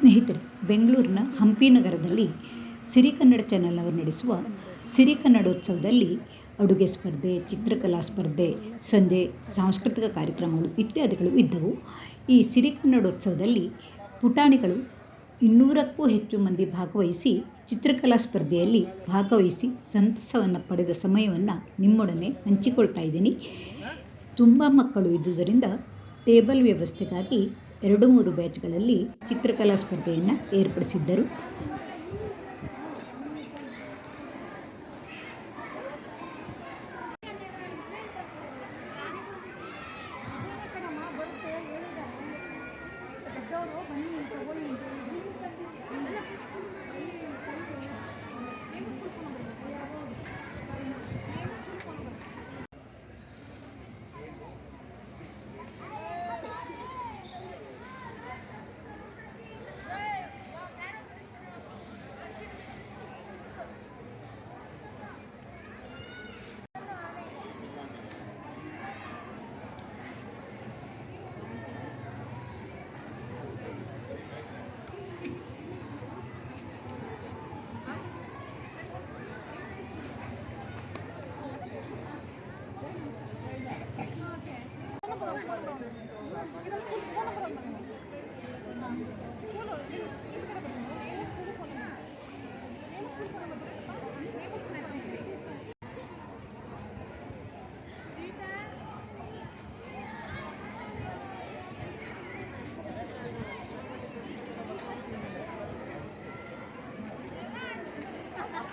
ಸ್ನೇಹಿತರೆ, ಬೆಂಗಳೂರಿನ ಹಂಪಿ ನಗರದಲ್ಲಿ ಸಿರಿ ಕನ್ನಡ ಚಾನೆಲ್ ಅವರು ನಡೆಸುವ ಸಿರಿ ಕನ್ನಡೋತ್ಸವದಲ್ಲಿ ಅಡುಗೆ ಸ್ಪರ್ಧೆ, ಚಿತ್ರಕಲಾ ಸ್ಪರ್ಧೆ, ಸಂಜೆ ಸಾಂಸ್ಕೃತಿಕ ಕಾರ್ಯಕ್ರಮಗಳು ಇತ್ಯಾದಿಗಳು ಇದ್ದವು. ಈ ಸಿರಿ ಕನ್ನಡೋತ್ಸವದಲ್ಲಿ ಪುಟಾಣಿಗಳು ಇನ್ನೂರಕ್ಕೂ ಹೆಚ್ಚು ಮಂದಿ ಭಾಗವಹಿಸಿ ಚಿತ್ರಕಲಾ ಸ್ಪರ್ಧೆಯಲ್ಲಿ ಭಾಗವಹಿಸಿ ಸಂತಸವನ್ನು ಪಡೆದ ಸಮಯವನ್ನು ನಿಮ್ಮೊಡನೆ ಹಂಚಿಕೊಳ್ತಾ ಇದ್ದೀನಿ. ತುಂಬ ಮಕ್ಕಳು ಇದ್ದುದರಿಂದ ಟೇಬಲ್ ವ್ಯವಸ್ಥೆಗಾಗಿ ಎರಡು ಮೂರು ಬ್ಯಾಚ್ಗಳಲ್ಲಿ ಚಿತ್ರಕಲಾ ಸ್ಪರ್ಧೆಯನ್ನು ಏರ್ಪಡಿಸಿದ್ದರು.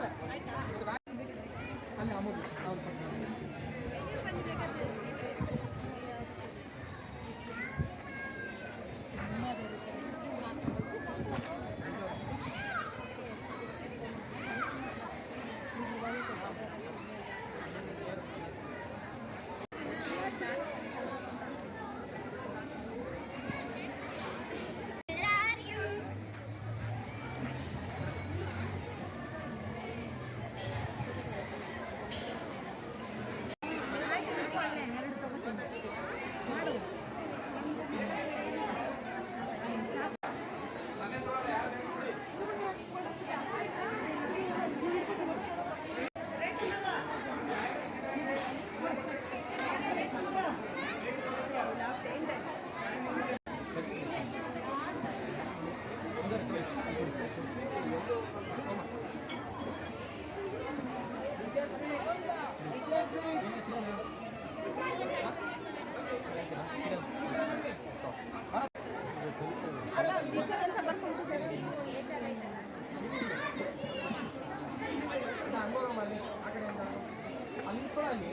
Yeah. ಅಂದ್ಕೊಳ್ಳಿ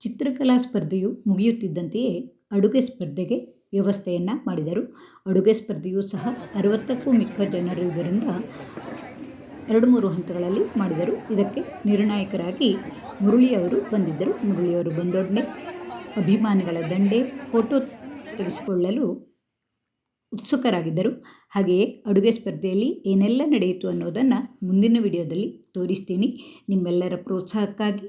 ಚಿತ್ರಕಲಾ ಸ್ಪರ್ಧೆಯು ಮುಗಿಯುತ್ತಿದ್ದಂತೆಯೇ ಅಡುಗೆ ಸ್ಪರ್ಧೆಗೆ ವ್ಯವಸ್ಥೆಯನ್ನು ಮಾಡಿದರು. ಅಡುಗೆ ಸ್ಪರ್ಧೆಯೂ ಸಹ ಅರವತ್ತಕ್ಕೂ ಮಿಕ್ಕ ಜನರಿರುವುದರಿಂದ ಎರಡು ಮೂರು ಹಂತಗಳಲ್ಲಿ ಮಾಡಿದರು. ಇದಕ್ಕೆ ನಿರ್ಣಾಯಕರಾಗಿ ಮುರಳಿಯವರು ಬಂದಿದ್ದರು. ಮುರುಳಿಯವರು ಬಂದೊಡನೆ ಅಭಿಮಾನಿಗಳ ದಂಡೆ ಫೋಟೋ ತೆಗೆಸಿಕೊಳ್ಳಲು ಉತ್ಸುಕರಾಗಿದ್ದರು. ಹಾಗೆಯೇ ಅಡುಗೆ ಸ್ಪರ್ಧೆಯಲ್ಲಿ ಏನೆಲ್ಲ ನಡೆಯಿತು ಅನ್ನೋದನ್ನು ಮುಂದಿನ ವಿಡಿಯೋದಲ್ಲಿ ತೋರಿಸ್ತೀನಿ. ನಿಮ್ಮೆಲ್ಲರ ಪ್ರೋತ್ಸಾಹಕ್ಕಾಗಿ